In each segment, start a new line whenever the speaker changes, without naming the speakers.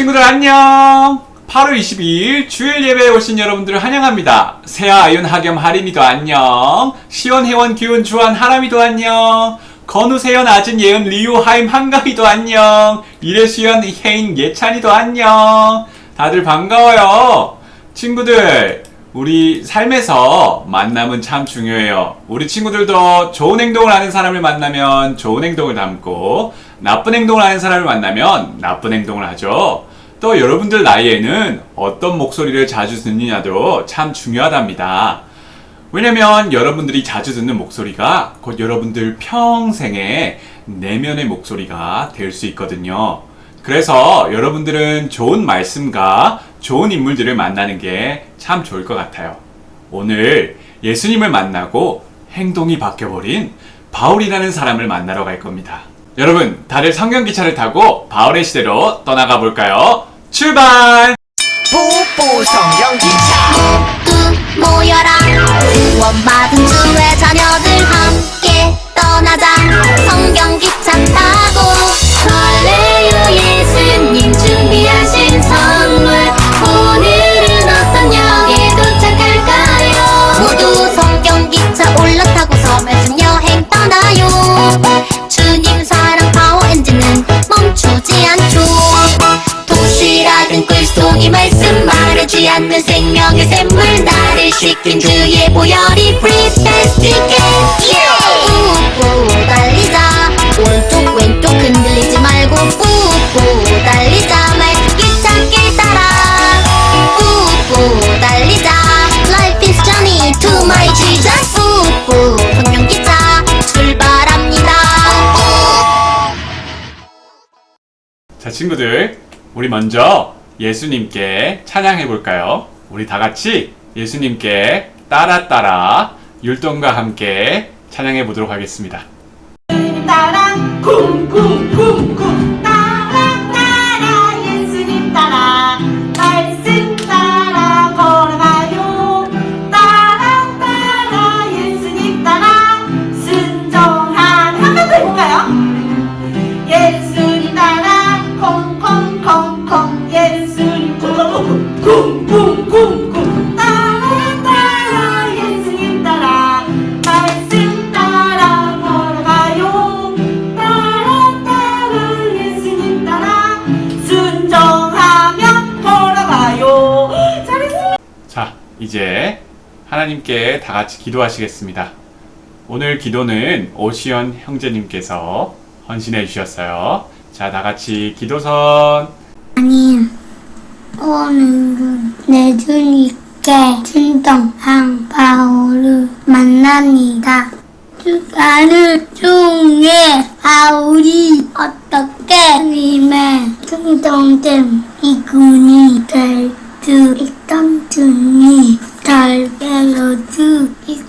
친구들 안녕! 8월 22일 주일 예배에 오신 여러분들을 환영합니다. 세아 아윤 하겸 하림이도 안녕. 시원 혜원 기훈 주한 하람이도 안녕. 건우 세연 아진 예은 리우 하임 한가희도 안녕. 이래수연 혜인 예찬이도 안녕. 다들 반가워요. 친구들 우리 삶에서 만남은 참 중요해요. 우리 친구들도 좋은 행동을 하는 사람을 만나면 좋은 행동을 담고 나쁜 행동을 하는 사람을 만나면 나쁜 행동을 하죠. 또 여러분들 나이에는 어떤 목소리를 자주 듣느냐도 참 중요하답니다. 왜냐면 여러분들이 자주 듣는 목소리가 곧 여러분들 평생의 내면의 목소리가 될 수 있거든요. 그래서 여러분들은 좋은 말씀과 좋은 인물들을 만나는 게 참 좋을 것 같아요. 오늘 예수님을 만나고 행동이 바뀌어버린 바울이라는 사람을 만나러 갈 겁니다. 여러분, 다들 성경 기차를 타고 바울의 시대로 떠나가 볼까요? 출발!
뽀뽀 성경 기차.
모두 모여라. 구원받은 주의 자녀들 함께 떠나자. 성경 기차 타고. 설레요 예수님 준비하신 선 생명의 샘물 나를 씻긴 주의 보혈이 프리 패스티켓. 뿌뿌 달리자. 오른쪽 왼쪽 흔들리지 말고 뿌뿌 달리자. 말기 찾길 따라. 뿌뿌 달리자. Life is journey to my Jesus. 뿌뿌 성령기차 출발합니다.
자, 친구들, 우리 먼저 예수님께 찬양해 볼까요? 우리 다 같이 예수님께 따라 따라 율동과 함께 찬양해 보도록 하겠습니다.
따라 쿵쿵쿵쿵
하나님께 다 같이 기도하시겠습니다. 오늘 기도는 오시연 형제님께서 헌신해 주셨어요. 자, 다 같이 기도선.
아니, 오늘은 내 주님께 진정한 바울을 만납니다. 주가를 중에 바울이 어떻게 님의 충성된 이군이 될수 있던 주님 잘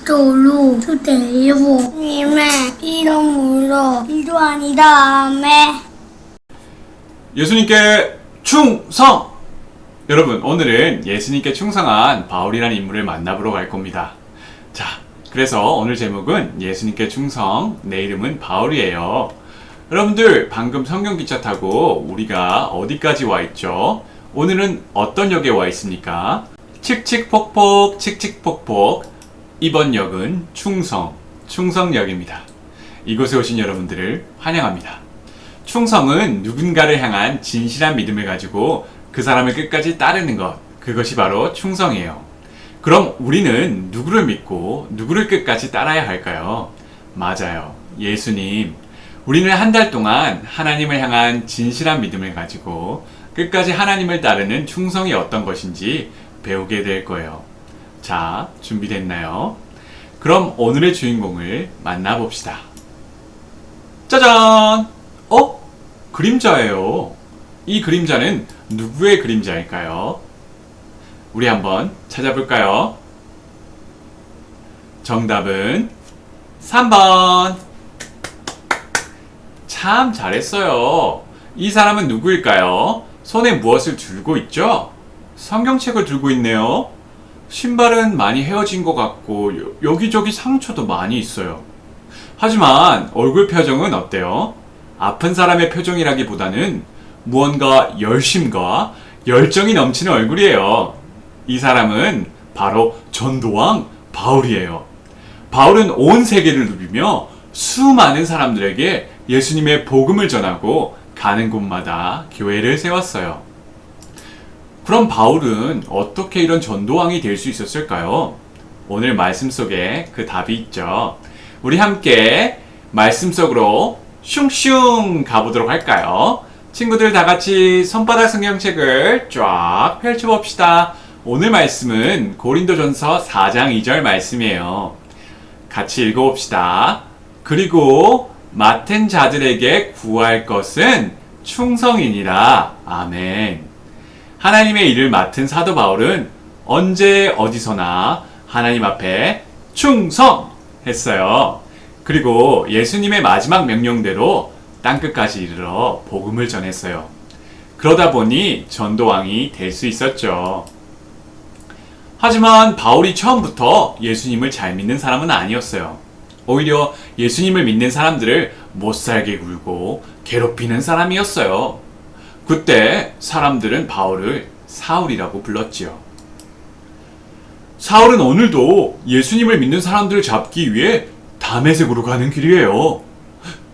도록 주세요. 님의 이름으로 기도하니다. 아멘.
예수님께 충성! 여러분, 오늘은 예수님께 충성한 바울이라는 인물을 만나보러 갈 겁니다. 자, 그래서 오늘 제목은 예수님께 충성, 내 이름은 바울이에요. 여러분들, 방금 성경 기차 타고 우리가 어디까지 와 있죠? 오늘은 어떤 역에 와 있습니까? 칙칙폭폭, 칙칙폭폭. 이번 역은 충성, 충성역입니다. 이곳에 오신 여러분들을 환영합니다. 충성은 누군가를 향한 진실한 믿음을 가지고 그 사람을 끝까지 따르는 것. 그것이 바로 충성이에요. 그럼 우리는 누구를 믿고 누구를 끝까지 따라야 할까요? 맞아요. 예수님. 우리는 한 달 동안 하나님을 향한 진실한 믿음을 가지고 끝까지 하나님을 따르는 충성이 어떤 것인지 배우게 될 거예요. 자, 준비됐나요? 그럼 오늘의 주인공을 만나봅시다. 짜잔! 어? 그림자예요. 이 그림자는 누구의 그림자일까요? 우리 한번 찾아볼까요? 정답은 3번. 참 잘했어요. 이 사람은 누구일까요? 손에 무엇을 들고 있죠? 성경책을 들고 있네요. 신발은 많이 헤어진 것 같고 여- 여기저기 상처도 많이 있어요. 하지만 얼굴 표정은 어때요? 아픈 사람의 표정이라기보다는 무언가 열심과 열정이 넘치는 얼굴이에요. 이 사람은 바로 전도왕 바울이에요. 바울은 온 세계를 누비며 수많은 사람들에게 예수님의 복음을 전하고 가는 곳마다 교회를 세웠어요. 그럼 바울은 어떻게 이런 전도왕이 될 수 있었을까요? 오늘 말씀 속에 그 답이 있죠. 우리 함께 말씀 속으로 슝슝 가보도록 할까요? 친구들 다 같이 손바닥 성경책을 쫙 펼쳐봅시다. 오늘 말씀은 고린도전서 4장 2절 말씀이에요. 같이 읽어봅시다. 그리고 맡은 자들에게 구할 것은 충성이니라. 아멘. 하나님의 일을 맡은 사도 바울은 언제 어디서나 하나님 앞에 충성했어요. 그리고 예수님의 마지막 명령대로 땅끝까지 이르러 복음을 전했어요. 그러다 보니 전도왕이 될 수 있었죠. 하지만 바울이 처음부터 예수님을 잘 믿는 사람은 아니었어요. 오히려 예수님을 믿는 사람들을 못살게 굴고 괴롭히는 사람이었어요. 그때 사람들은 바울을 사울이라고 불렀지요. 사울은 오늘도 예수님을 믿는 사람들을 잡기 위해 담에색으로 가는 길이에요.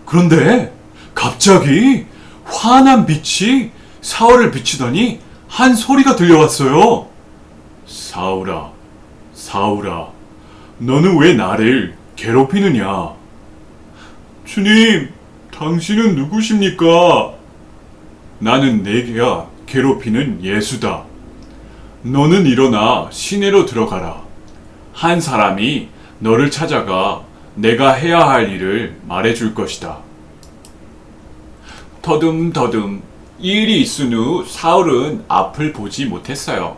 그런데 갑자기 환한 빛이 사울을 비추더니 한 소리가 들려왔어요. 사울아, 사울아, 너는 왜 나를 괴롭히느냐? 주님, 당신은 누구십니까? 나는 내가 괴롭히는 예수다. 너는 일어나 시내로 들어가라. 한 사람이 너를 찾아가 내가 해야 할 일을 말해줄 것이다. 더듬더듬 이 일이 있은 후 사울은 앞을 보지 못했어요.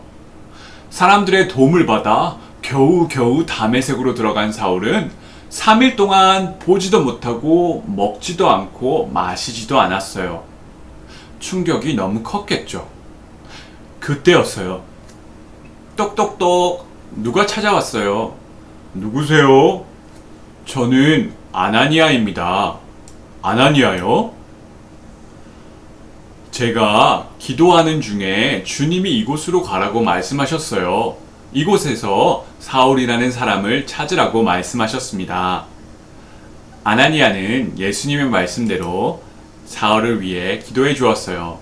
사람들의 도움을 받아 겨우겨우 담에색으로 들어간 사울은 3일 동안 보지도 못하고 먹지도 않고 마시지도 않았어요. 충격이 너무 컸겠죠. 그때였어요. 똑똑똑 누가 찾아왔어요? 누구세요? 저는 아나니아입니다. 아나니아요? 제가 기도하는 중에 주님이 이곳으로 가라고 말씀하셨어요. 이곳에서 사울이라는 사람을 찾으라고 말씀하셨습니다. 아나니아는 예수님의 말씀대로 사울을 위해 기도해 주었어요.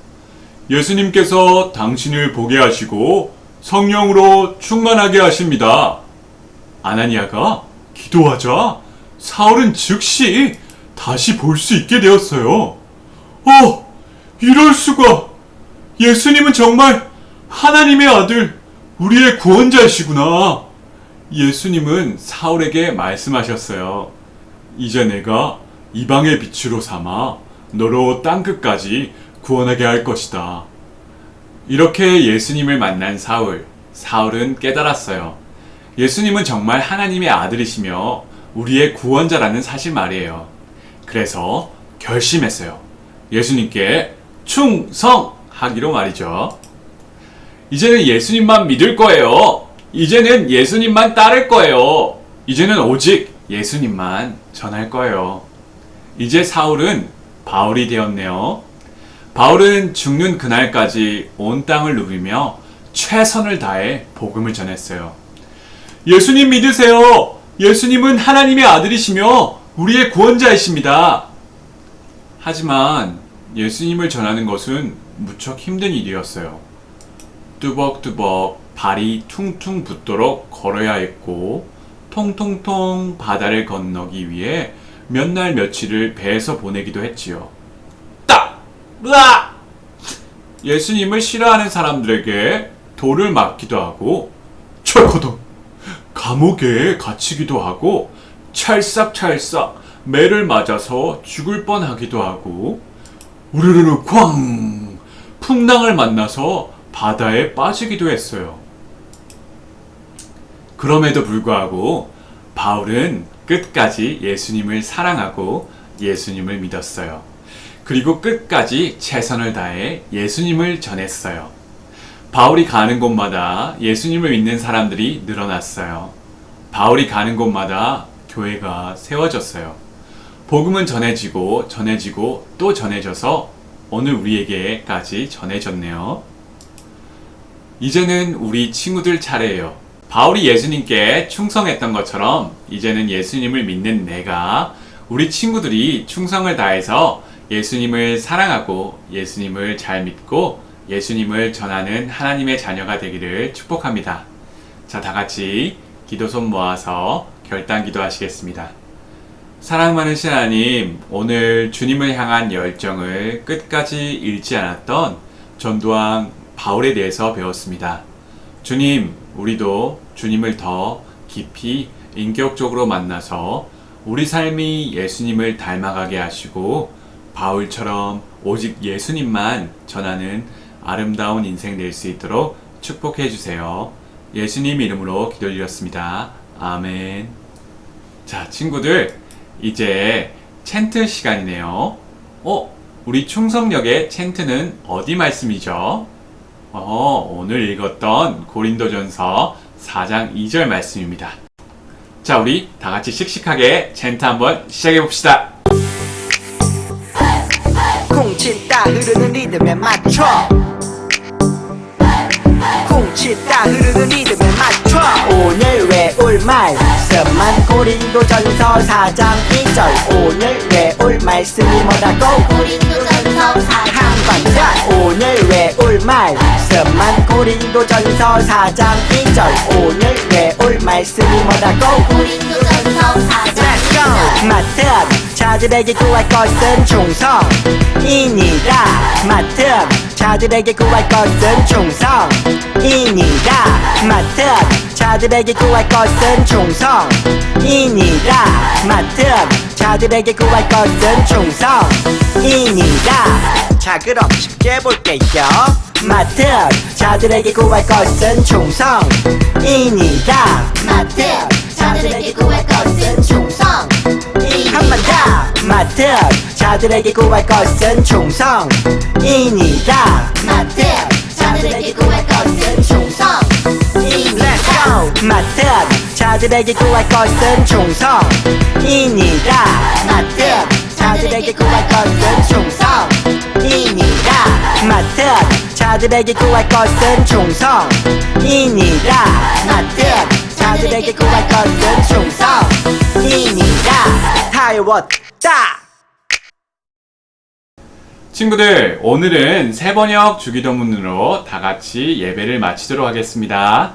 예수님께서 당신을 보게 하시고 성령으로 충만하게 하십니다. 아나니아가 기도하자 사울은 즉시 다시 볼 수 있게 되었어요. 어, 이럴 수가! 예수님은 정말 하나님의 아들, 우리의 구원자이시구나. 예수님은 사울에게 말씀하셨어요. 이제 내가 이방의 빛으로 삼아 너로 땅 끝까지 구원하게 할 것이다. 이렇게 예수님을 만난 사울, 사울은 깨달았어요. 예수님은 정말 하나님의 아들이시며 우리의 구원자라는 사실 말이에요. 그래서 결심했어요. 예수님께 충성하기로 말이죠. 이제는 예수님만 믿을 거예요. 이제는 예수님만 따를 거예요. 이제는 오직 예수님만 전할 거예요. 이제 사울은 바울이 되었네요. 바울은 죽는 그날까지 온 땅을 누비며 최선을 다해 복음을 전했어요. 예수님 믿으세요. 예수님은 하나님의 아들이시며 우리의 구원자이십니다. 하지만 예수님을 전하는 것은 무척 힘든 일이었어요. 뚜벅뚜벅 발이 퉁퉁 붙도록 걸어야 했고, 통통통 바다를 건너기 위해 몇 날 며칠을 배에서 보내기도 했지요. 딱! 으아! 예수님을 싫어하는 사람들에게 돌을 맞기도 하고, 철커덕! 감옥에 갇히기도 하고, 찰싹찰싹 매를 맞아서 죽을 뻔하기도 하고, 우르르르 쾅! 풍랑을 만나서 바다에 빠지기도 했어요. 그럼에도 불구하고 바울은 끝까지 예수님을 사랑하고 예수님을 믿었어요. 그리고 끝까지 최선을 다해 예수님을 전했어요. 바울이 가는 곳마다 예수님을 믿는 사람들이 늘어났어요. 바울이 가는 곳마다 교회가 세워졌어요. 복음은 전해지고 전해지고 또 전해져서 오늘 우리에게까지 전해졌네요. 이제는 우리 친구들 차례예요. 바울이 예수님께 충성했던 것처럼 이제는 예수님을 믿는 내가 우리 친구들이 충성을 다해서 예수님을 사랑하고 예수님을 잘 믿고 예수님을 전하는 하나님의 자녀가 되기를 축복합니다. 자, 다 같이 기도 손 모아서 결단 기도하시겠습니다. 사랑 많으신 하나님, 오늘 주님을 향한 열정을 끝까지 잃지 않았던 전도왕 바울에 대해서 배웠습니다. 주님, 우리도 주님을 더 깊이 인격적으로 만나서 우리 삶이 예수님을 닮아가게 하시고 바울처럼 오직 예수님만 전하는 아름다운 인생 될 수 있도록 축복해 주세요. 예수님 이름으로 기도드렸습니다. 아멘. 자, 친구들, 이제 챈트 시간이네요. 어, 우리 충성역의 챈트는 어디 말씀이죠? 어, 오늘 읽었던 고린도전서 4장 2절 말씀입니다. 자, 우리 다 같이 씩씩하게 챈트 한번 시작해 봅시다.
쿵치다 흐르는 리듬에 맞춰. 쿵치다 흐르는 리듬에 맞춰. 오늘 외울 말씀만 고린도전서 4장 2절. 오늘 외울 말씀이 뭐라고?
고린도전서 4장
한번더 오늘 외울 말씀만 고린도 전서 4장 2절. 오늘 외울 말씀이 뭐라고.
고린도 전서 4장
Let's go. 맡은 자들에게 구할 것은 충성 이니라 맡은 자들에게 구할 것은 충성 이니라 맡은 자들에게 구할 것은 충성이니라 맡은 자들에게 구할 것은 충성이니라 자 그럼 쉽게 볼게요. 맡은 자들에게 구할 것은 충성이니라
마트 자들에게 구할 것은 충성.
한번 더. 맡은 자들에게 구할 것은 충성이니라
마트 자들에게 구할 것은 충성
맡은 자들에게 구할 것은 충성이니라. 맡은 자들에게 구할 것은 충성이니라. 맡은 자들에게 구할 것은 충성이니라. 맡은 자들에게 구할 것은 충성이니라. 다 외웠다
친구들, 오늘은 세번역 주기도문으로 다 같이 예배를 마치도록 하겠습니다.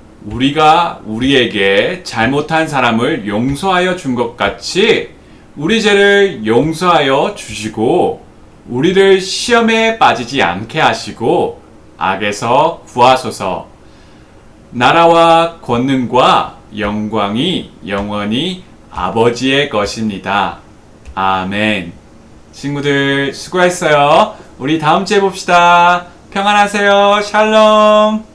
우리가 우리에게 잘못한 사람을 용서하여 준 것 같이 우리 죄를 용서하여 주시고 우리를 시험에 빠지지 않게 하시고 악에서 구하소서. 나라와 권능과 영광이 영원히 아버지의 것입니다. 아멘. 친구들 수고했어요. 우리 다음 주에 봅시다. 평안하세요. 샬롬.